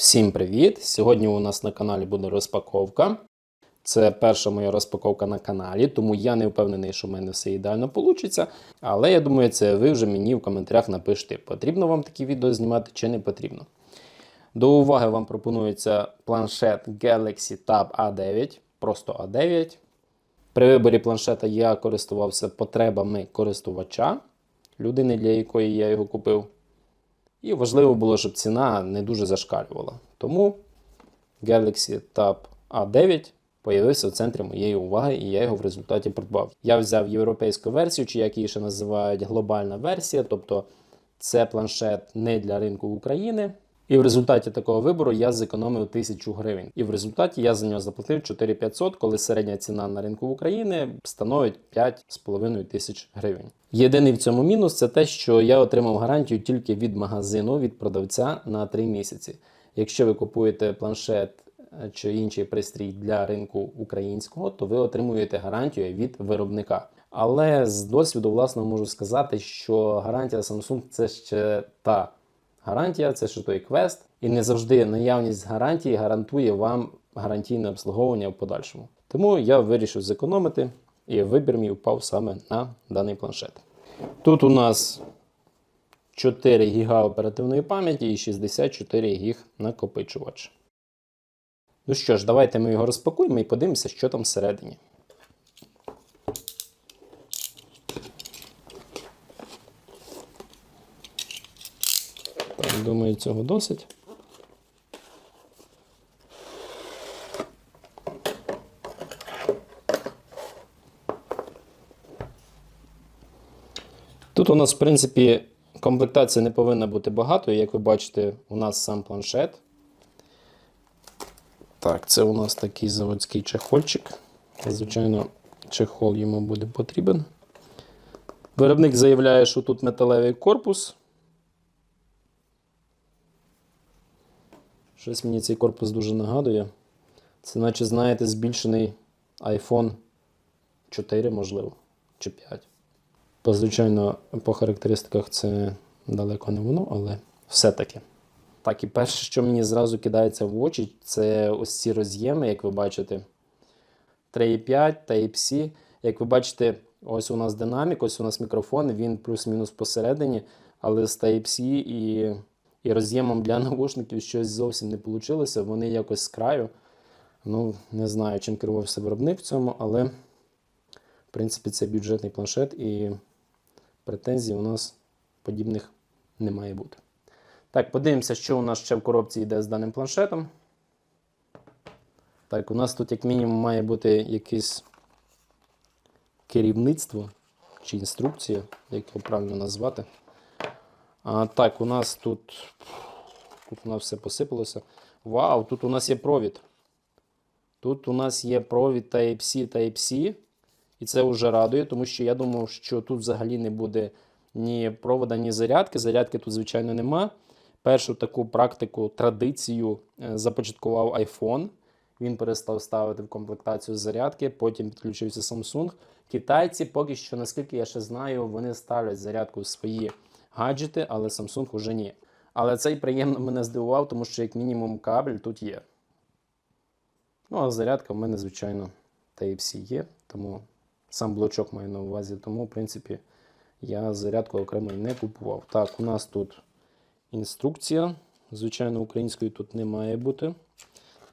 Всім привіт! Сьогодні у нас на каналі буде розпаковка. Це перша моя розпаковка на каналі, тому я не впевнений, що в мене все ідеально вийде. Але я думаю, це ви вже мені в коментарях напишете, потрібно вам такі відео знімати чи не потрібно. До уваги вам пропонується планшет Galaxy Tab A9, просто A9. При виборі планшета я користувався потребами користувача, людини, для якої я його купив. І важливо було, щоб ціна не дуже зашкалювала. Тому Galaxy Tab A9 появився в центрі моєї уваги, і я його в результаті придбав. Я взяв європейську версію, чи як її ще називають глобальна версія, тобто це планшет не для ринку України. І в результаті такого вибору я зекономив 1000 гривень. І в результаті я за нього заплатив 4500, коли середня ціна на ринку України становить 5,5 тисяч гривень. Єдиний в цьому мінус це те, що я отримав гарантію тільки від магазину, від продавця на 3 місяці. Якщо ви купуєте планшет е, чи інший пристрій для ринку українського, то ви отримуєте гарантію від виробника. Але з досвіду власного можу сказати, що гарантія Samsung це ще та гарантія, це ще той квест, і не завжди наявність гарантії гарантує вам гарантійне обслуговування в подальшому. Тому я вирішив зекономити, і вибір мій впав саме на даний планшет. Тут у нас 4 ГБ оперативної пам'яті і 64 ГБ накопичувач. Ну що ж, давайте ми його розпакуємо і подивимося, що там всередині. Думаю, цього досить. Тут у нас, в принципі, комплектація не повинна бути багатою. Як ви бачите, у нас сам планшет. Так, це у нас такий заводський чехольчик. Звичайно, чехол йому буде потрібен. Виробник заявляє, що тут металевий корпус. Щось мені цей корпус дуже нагадує. Це, наче, знаєте, збільшений iPhone 4, можливо, чи 5. По, звичайно, по характеристиках це далеко не воно, але все-таки. Так, і перше, що мені зразу кидається в очі, це ось ці роз'єми, як ви бачите. 3.5, Type-C. Як ви бачите, ось у нас динамік, ось у нас мікрофон, він плюс-мінус посередині, але з Type-C і, і роз'ємом для навушників щось зовсім не вийшло. Вони якось з краю. Ну, не знаю, чим керувався виробник в цьому, але, в принципі, це бюджетний планшет і претензій у нас подібних не має бути. Так, подивимося, що у нас ще в коробці йде з даним планшетом. Так, у нас тут, як мінімум, має бути якесь керівництво чи інструкція, як його правильно назвати. А, Так, у нас тут тут у нас все посипалося. Вау, тут у нас є провід. Тут у нас є провід Type-C, Type-C. І це вже радує, тому що я думав, що тут взагалі не буде ні провода, ні зарядки. Зарядки тут, звичайно, нема. Першу таку практику, традицію е, започаткував iPhone. Він перестав ставити в комплектацію зарядки, потім підключився Samsung. Китайці, поки що, наскільки я ще знаю, вони ставлять зарядку в свої гаджети, але Samsung уже ні. Але цей приємно мене здивував, тому що, як мінімум, кабель тут є. Ну, а зарядка в мене, звичайно, Type-C є, тому сам блочок маю на увазі. Тому, в принципі, я зарядку окремо не купував. Так, у нас тут інструкція. Звичайно, української тут не має бути.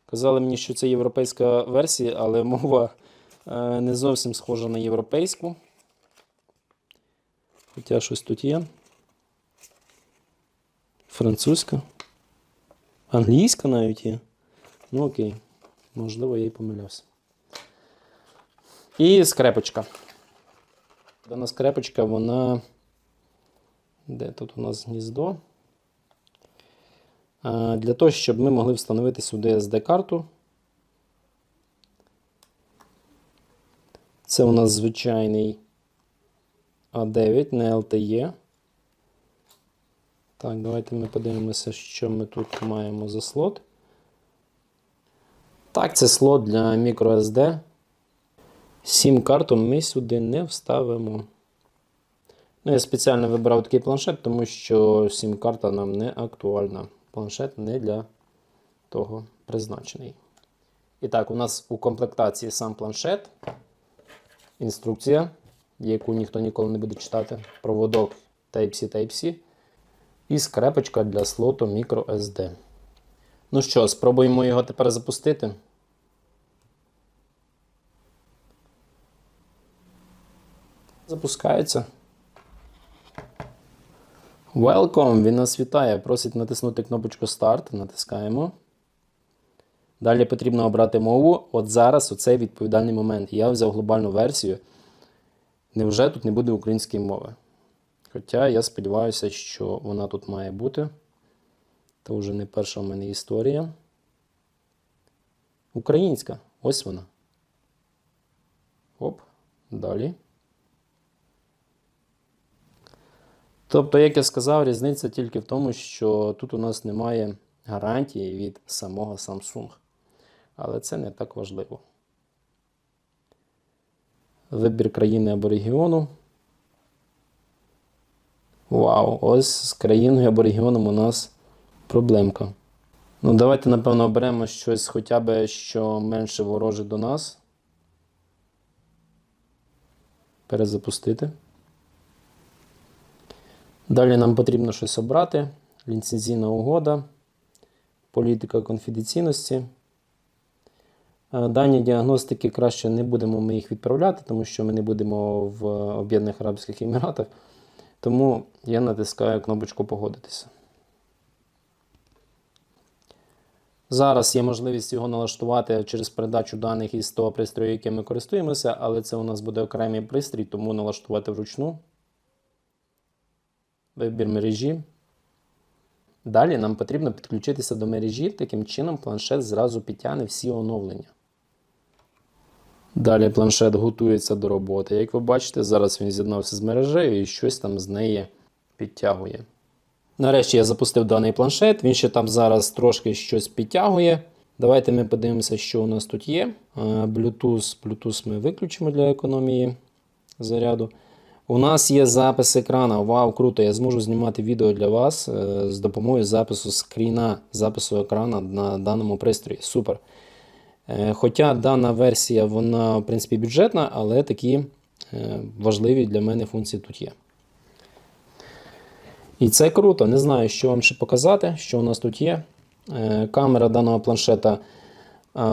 Казали мені, що це європейська версія, але мова е, не зовсім схожа на європейську. Хоча щось тут є. Французька. Англійська навіть є. Ну окей, можливо, я і помилявся. І скрепочка. Дана скрепочка, вона. Де тут у нас гніздо? Для того, щоб ми могли встановити сюди SD-карту. Це у нас звичайний А9, не LTE. Так, давайте ми подивимося, що ми тут маємо за слот. Так, це слот для microSD. Сім карту ми сюди не вставимо. Ну, Я спеціально вибрав такий планшет, тому що сім карта нам не актуальна. Планшет не для того призначений. І так, у нас у комплектації сам планшет, інструкція, яку ніхто ніколи не буде читати, проводок Type-C Type-C і скрепочка для слоту microSD. Ну що, спробуємо його тепер запустити. Запускається. Welcome! Він нас вітає. Просить натиснути кнопочку Start. Натискаємо. Далі потрібно обрати мову. От зараз оцей відповідальний момент. Я взяв глобальну версію. Невже тут не буде української мови? Хоча я сподіваюся, що вона тут має бути. Це вже не перша в мене історія. Українська. Ось вона. Оп. Далі. Тобто, як я сказав, різниця тільки в тому, що тут у нас немає гарантії від самого Samsung. Але це не так важливо. Вибір країни або регіону. Вау, ось з країною або регіоном у нас проблемка. Ну, давайте, напевно, оберемо щось хоча б що менше вороже до нас. Перезапустити. Далі нам потрібно щось обрати. Ліцензійна угода, політика конфіденційності. Е, Дані діагностики краще не будемо ми їх відправляти, тому що ми не будемо в Об'єднаних Арабських Еміратах. Тому я натискаю кнопочку Погодитися. Зараз є можливість його налаштувати через передачу даних із того пристрою, яким ми користуємося, але це у нас буде окремий пристрій, тому налаштувати вручну. Вибір мережі. Далі нам потрібно підключитися до мережі, таким чином планшет зразу підтягне всі оновлення. Далі планшет готується до роботи. Як ви бачите, зараз він з'єднався з мережею і щось там з неї підтягує. Нарешті я запустив даний планшет, він ще там зараз трошки щось підтягує. Давайте ми подивимося, що у нас тут є. Е, Bluetooth, Bluetooth ми виключимо для економії заряду. У нас є запис екрана. Вау, круто! Я зможу знімати відео для вас е, з допомогою запису скріна, запису екрана на даному пристрої. Супер. Е, Хоча дана версія, вона, в принципі, бюджетна, але такі е, важливі для мене функції тут є. І це круто. Не знаю, що вам ще показати, що у нас тут є. Е, Камера даного планшета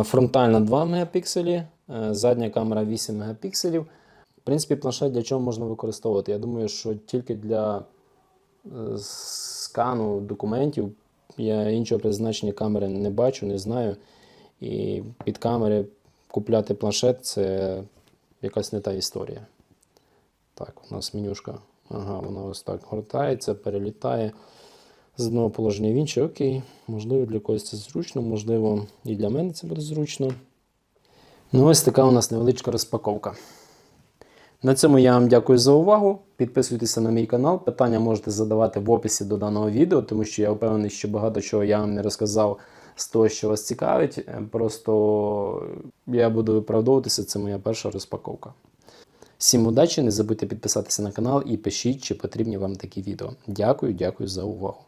фронтальна 2 Мп, задня камера 8 Мп. В принципі, планшет для чого можна використовувати? Я думаю, що тільки для скану документів я іншого призначення камери не бачу, не знаю. І під камери купляти планшет це якась не та історія. Так, у нас менюшка. Ага, вона ось так гортається, перелітає з одного положення в інше. Окей, можливо, для когось це зручно, можливо, і для мене це буде зручно. Ну, ось така у нас невеличка розпаковка. На цьому я вам дякую за увагу. Підписуйтеся на мій канал. Питання можете задавати в описі до даного відео, тому що я впевнений, що багато чого я вам не розказав з того, що вас цікавить. Е, Просто я буду виправдовуватися, це моя перша розпаковка. Всім удачі, не забудьте підписатися на канал і пишіть, чи потрібні вам такі відео. Дякую, дякую за увагу.